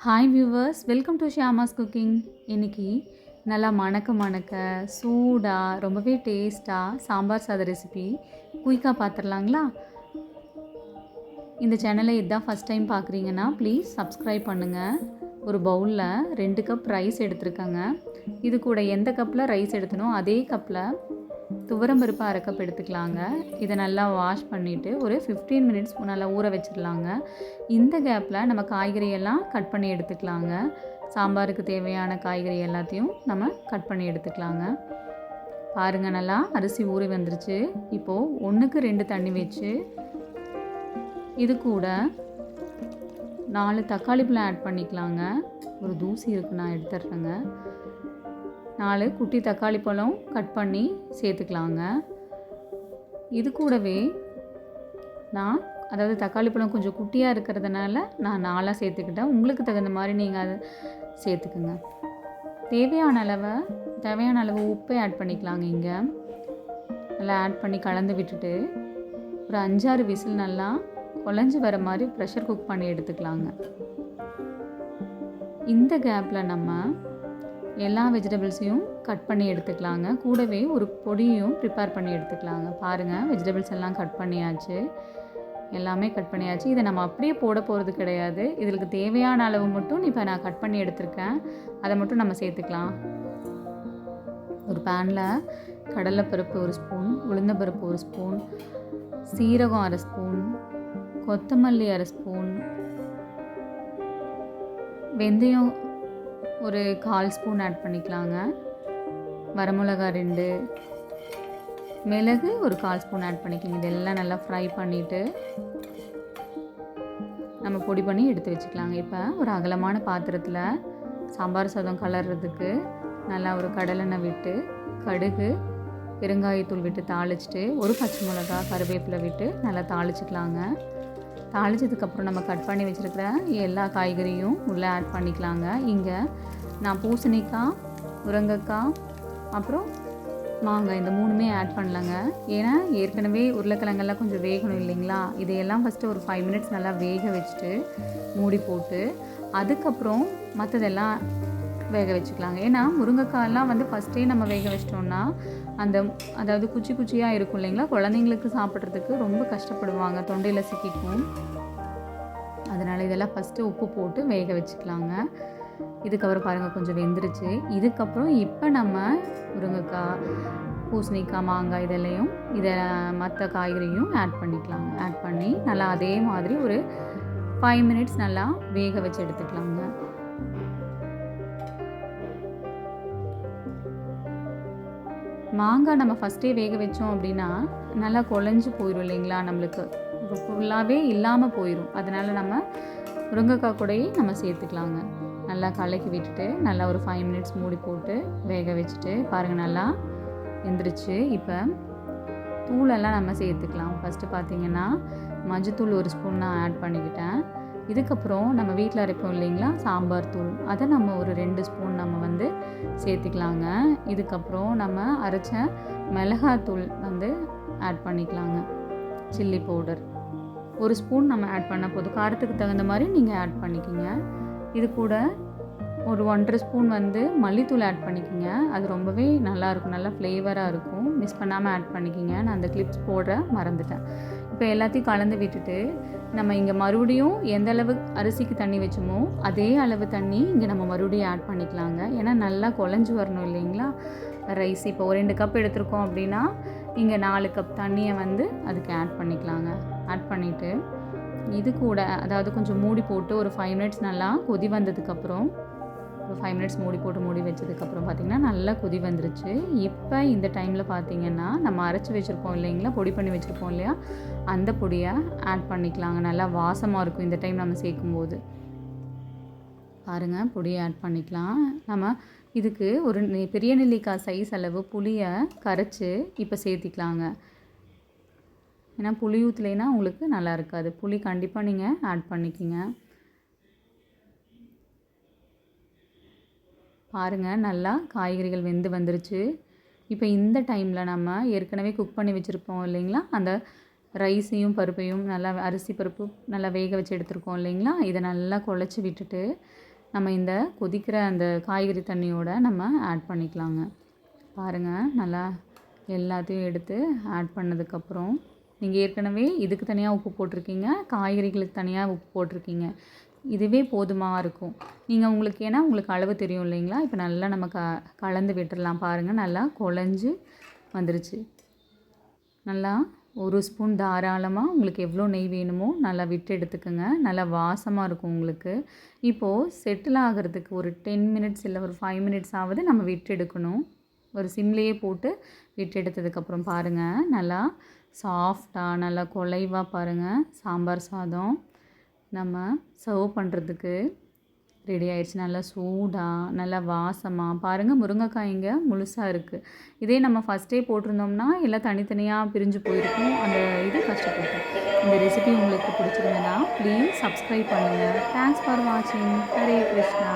Hi viewers welcome to Shyama's cooking இன்றைக்கி நல்லா மணக்க மணக்க சூடாக ரொம்பவே டேஸ்ட்டாக சாம்பார் சாத ரெசிபி குயிக்காக பார்த்துடலாங்களா இந்த சேனலை இதுதான் ஃபஸ்ட் டைம் பார்க்குறீங்கன்னா ப்ளீஸ் சப்ஸ்கிரைப் பண்ணுங்கள் ஒரு பவுலில் ரெண்டு கப் ரைஸ் எடுத்துருக்கேங்க. இது கூட எந்த கப்பில் ரைஸ் எடுத்தனோ அதே கப்பில் துவரம் பருப்பு அரைக்கப் எடுத்துக்கலாங்க. இதை நல்லா வாஷ் பண்ணிவிட்டு ஒரு ஃபிஃப்டீன் மினிட்ஸ் நல்லா ஊற வச்சிடலாங்க. இந்த கேப்பில் நம்ம காய்கறியெல்லாம் கட் பண்ணி எடுத்துக்கலாங்க. சாம்பாருக்கு தேவையான காய்கறி எல்லாத்தையும் நம்ம கட் பண்ணி எடுத்துக்கலாங்க. பாருங்கள் நல்லா அரிசி ஊறி வந்துருச்சு. இப்போது ஒன்றுக்கு ரெண்டு தண்ணி வச்சு இது கூட நாலு தக்காளி பழம் ஆட் பண்ணிக்கலாங்க. ஒரு தூசி இருக்குது நான் எடுத்துடுறேங்க நாலு குட்டி தக்காளி பழம் கட் பண்ணி சேர்த்துக்கலாங்க. இது கூடவே நான் அதாவது தக்காளி பழம் கொஞ்சம் குட்டியாக இருக்கிறதுனால நான் நாலாக சேர்த்துக்கிட்டேன். உங்களுக்கு தகுந்த மாதிரி நீங்கள் அதை சேர்த்துக்குங்க. தேவையான அளவை தேவையான அளவு உப்பை ஆட் பண்ணிக்கலாங்க இங்கே. நல்லா ஆட் பண்ணி கலந்து விட்டுட்டு ஒரு அஞ்சாறு விசில் நல்லா குழஞ்சி வர மாதிரி ப்ரெஷர் குக் பண்ணி எடுத்துக்கலாங்க. இந்த கேப்பில் நம்ம எல்லா வெஜிடபிள்ஸையும் கட் பண்ணி எடுத்துக்கலாங்க. கூடவே ஒரு பொடியும் ப்ரிப்பேர் பண்ணி எடுத்துக்கலாங்க. பாருங்கள் வெஜிடபிள்ஸ் எல்லாம் கட் பண்ணியாச்சு. எல்லாமே கட் பண்ணியாச்சு. இதை நம்ம அப்படியே போட போகிறது கிடையாது. இதுக்கு தேவையான அளவு மட்டும் இப்போ நான் கட் பண்ணி எடுத்திருக்கேன். அதை மட்டும் நம்ம சேர்த்துக்கலாம். ஒரு பேனில் கடலைப்பருப்பு ஒரு ஸ்பூன் உளுந்தப்பருப்பு ஒரு ஸ்பூன் சீரகம் அரை ஸ்பூன் கொத்தமல்லி அரை ஸ்பூன் வெந்தயம் ஒரு கால் ஸ்பூன் ஆட் பண்ணிக்கலாங்க. வரமிளகா ரெண்டு மிளகு ஒரு கால் ஸ்பூன் ஆட் பண்ணிக்கோங்க. இதெல்லாம் நல்லா ஃப்ரை பண்ணிவிட்டு நம்ம பொடி பண்ணி எடுத்து வச்சுக்கலாங்க. இப்போ ஒரு அகலமான பாத்திரத்தில் சாம்பார் சாதம் கலர்றதுக்கு நல்லா ஒரு கடலெண்ணெய் விட்டு கடுகு பெருங்காயத்தூள் விட்டு தாளிச்சிட்டு ஒரு பச்சை மிளகா கருவேப்பிலை விட்டு நல்லா தாளிச்சிக்கலாங்க. தாளிச்சதுக்கப்புறம் நம்ம கட் பண்ணி வச்சுருக்கிற எல்லா காய்கறியும் உள்ளே ஆட் பண்ணிக்கலாங்க. இங்கே நான் பூசணிக்காய் முருங்கைக்காய் அப்புறம் மாங்காய் இந்த மூணுமே ஆட் பண்ணலாங்க. ஏன்னா ஏற்கனவே உருளைக்கிழங்கெல்லாம் கொஞ்சம் வேகணும் இல்லைங்களா? இதையெல்லாம் ஃபஸ்ட்டு ஒரு ஃபைவ் மினிட்ஸ் நல்லா வேக வச்சுட்டு மூடி போட்டு அதுக்கப்புறம் மற்றதெல்லாம் வேக வச்சுக்கலாங்க. ஏன்னா முருங்கைக்காயெல்லாம் வந்து ஃபஸ்ட்டே நம்ம வேக வச்சிட்டோம்னா அந்த அதாவது குச்சி குச்சியாக இருக்கும் இல்லைங்களா? குழந்தைங்களுக்கு சாப்பிட்றதுக்கு ரொம்ப கஷ்டப்படுவாங்க. தொண்டையில் சிக்கிக்கும். அதனால் இதெல்லாம் ஃபஸ்ட்டு உப்பு போட்டு வேக வச்சுக்கலாங்க. இதுக்கப்புறம் பாருங்கள் கொஞ்சம் வெந்துருச்சு. இதுக்கப்புறம் இப்போ நம்ம முருங்கைக்காய் பூசணிக்காய் மாங்காய் இதெல்லையும் இதை மற்ற காய்கறியும் ஆட் பண்ணிக்கலாங்க. ஆட் பண்ணி நல்லா அதே மாதிரி ஒரு ஃபைவ் மினிட்ஸ் நல்லா வேக வச்சு எடுத்துக்கலாங்க. மாங்காய் நம்ம ஃபஸ்ட்டே வேக வச்சோம் அப்படின்னா நல்லா குழஞ்சி போயிடும் இல்லைங்களா நம்மளுக்கு? ஃபுல்லாகவே இல்லாமல் போயிடும் அதனால் நம்ம முருங்கைக்காய் கூடயே நம்ம சேர்த்துக்கலாங்க. நல்லா கலக்கி விட்டுட்டு நல்லா ஒரு ஃபைவ் மினிட்ஸ் மூடி போட்டு வேக வச்சுட்டு பாருங்கள் நல்லா எந்திரிச்சு இப்போ தூளெல்லாம் நம்ம சேர்த்துக்கலாம். ஃபஸ்ட்டு பார்த்திங்கன்னா மஞ்சத்தூள் ஒரு ஸ்பூன் நான் ஆட் பண்ணிக்கிட்டேன். இதுக்கப்புறம் நம்ம வீட்டில் அரைப்போம் இல்லைங்களா? சாம்பார் தூள். அதை நம்ம ஒரு ரெண்டு ஸ்பூன் நம்ம வந்து சேர்த்துக்கலாங்க. இதுக்கப்புறம் நம்ம அரைச்ச மிளகாத்தூள் வந்து ஆட் பண்ணிக்கலாங்க. Chilli powder. ஒரு ஸ்பூன் நம்ம ஆட் பண்ண போதும். காரத்துக்கு தகுந்த மாதிரி நீங்கள் ஆட் பண்ணிக்கோங்க. இது கூட ஒரு ஒன்றரை ஸ்பூன் வந்து மல்லித்தூள் ஆட் பண்ணிக்கோங்க. அது ரொம்பவே நல்லாயிருக்கும் நல்லா ஃப்ளேவராக இருக்கும். மிஸ் பண்ணாமல் ஆட் பண்ணிக்கோங்க. நான் அந்த கிளிப்ஸ் போடுற மறந்துட்டேன். இப்போ எல்லாத்தையும் கலந்து விட்டுட்டு நம்ம இங்கே மறுபடியும் எந்த அளவு அரிசிக்கு தண்ணி வச்சோமோ அதே அளவு தண்ணி இங்கே நம்ம மறுபடியும் ஆட் பண்ணிக்கலாங்க. ஏன்னா நல்லா குழஞ்சி வரணும் இல்லைங்களா? ரைஸ் இப்போ ஒரு ரெண்டு கப் எடுத்திருக்கோம் அப்படின்னா இங்கே நாலு கப் தண்ணியை வந்து அதுக்கு ஆட் பண்ணிக்கலாங்க. ஆட் பண்ணிவிட்டு இது கூட அதாவது கொஞ்சம் மூடி போட்டு ஒரு ஃபைவ் மினிட்ஸ் நல்லா கொதி வந்ததுக்கப்புறம் ஒரு ஃபைவ் மினிட்ஸ் மூடி போட்டு மூடி வச்சதுக்கப்புறம் பார்த்திங்கன்னா நல்லா கொதி வந்துருச்சு. இப்போ இந்த டைமில் பார்த்திங்கன்னா நம்ம அரைச்சி வச்சுருப்போம் இல்லைங்களா? பொடி பண்ணி வச்சுருப்போம் இல்லையா? அந்த பொடியை ஆட் பண்ணிக்கலாங்க. நல்லா வாசமாக இருக்கும் இந்த டைம் நம்ம சேர்க்கும்போது. பாருங்கள் பொடியை ஆட் பண்ணிக்கலாம். நம்ம இதுக்கு ஒரு பெரிய நெல்லிக்காய் சைஸ் அளவு புளியை கரைச்சி இப்போ சேர்த்திக்கலாங்க. ஏன்னா புளி ஊற்றலைன்னா உங்களுக்கு நல்லா இருக்காது. புளி கண்டிப்பாக நீங்கள் ஆட் பண்ணிக்கிங்க. பாருங்கள் நல்லா காய்கறிகள் வெந்து வந்துருச்சு. இப்போ இந்த டைமில் நம்ம ஏற்கனவே குக் பண்ணி வச்சுருப்போம் இல்லைங்களா? அந்த ரைஸையும் பருப்பையும் நல்லா அரிசி பருப்பு நல்லா வேக வச்சு எடுத்துருக்கோம் இல்லைங்களா? இதை நல்லா குழச்சி விட்டுட்டு நம்ம இந்த கொதிக்கிற அந்த காய்கறி தண்ணியோட நம்ம ஆட் பண்ணிக்கலாங்க. பாருங்கள் நல்லா எல்லாத்தையும் எடுத்து ஆட் பண்ணதுக்கப்புறம் நீங்கள் ஏற்கனவே இதுக்கு தனியாக உப்பு போட்டிருக்கீங்க காய்கறிகளுக்கு தனியாக உப்பு போட்டிருக்கீங்க. இதுவே போதுமாக இருக்கும். நீங்கள் உங்களுக்கு ஏன்னா உங்களுக்கு அளவு தெரியும் இல்லைங்களா? இப்போ நல்லா நம்ம க கலந்து விட்டுடலாம் பாருங்கள் நல்லா குழஞ்சி வந்துருச்சு. நல்லா ஒரு ஸ்பூன் தாராளமாக உங்களுக்கு எவ்வளோ நெய் வேணுமோ நல்லா விட்டு எடுத்துக்கோங்க. நல்லா வாசமாக இருக்கும் உங்களுக்கு. இப்போது செட்டில் ஆகிறதுக்கு ஒரு டென் மினிட்ஸ் இல்லை ஒரு ஃபைவ் மினிட்ஸ் ஆகுது நம்ம விட்டு எடுக்கணும். ஒரு சிம்லேயே போட்டு விட்டு எடுத்ததுக்கப்புறம் பாருங்கள் நல்லா சாஃப்டாக நல்லா குலைவாக பாருங்கள் சாம்பார் சாதம். நம்ம சர்வ் பண்ணுறதுக்கு ரெடி ஆயிடுச்சு. நல்லா சூடாக நல்லா வாசமாக பாருங்கள் முருங்கைக்காய் இங்கே முழுசாக இருக்குது இதே நம்ம ஃபஸ்ட்டே போட்டிருந்தோம்னா எல்லாம் தனித்தனியாக பிரிஞ்சு போயிருக்கும். அந்த இது கஷ்டப்பட்டோம். இந்த ரெசிபி உங்களுக்கு பிடிச்சிருந்ததுன்னா ப்ளீஸ் சப்ஸ்கிரைப் பண்ணுங்கள் தேங்க்ஸ் ஃபார் வாட்சிங் ஹரே கிருஷ்ணா